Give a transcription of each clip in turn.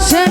বসে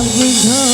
love with her.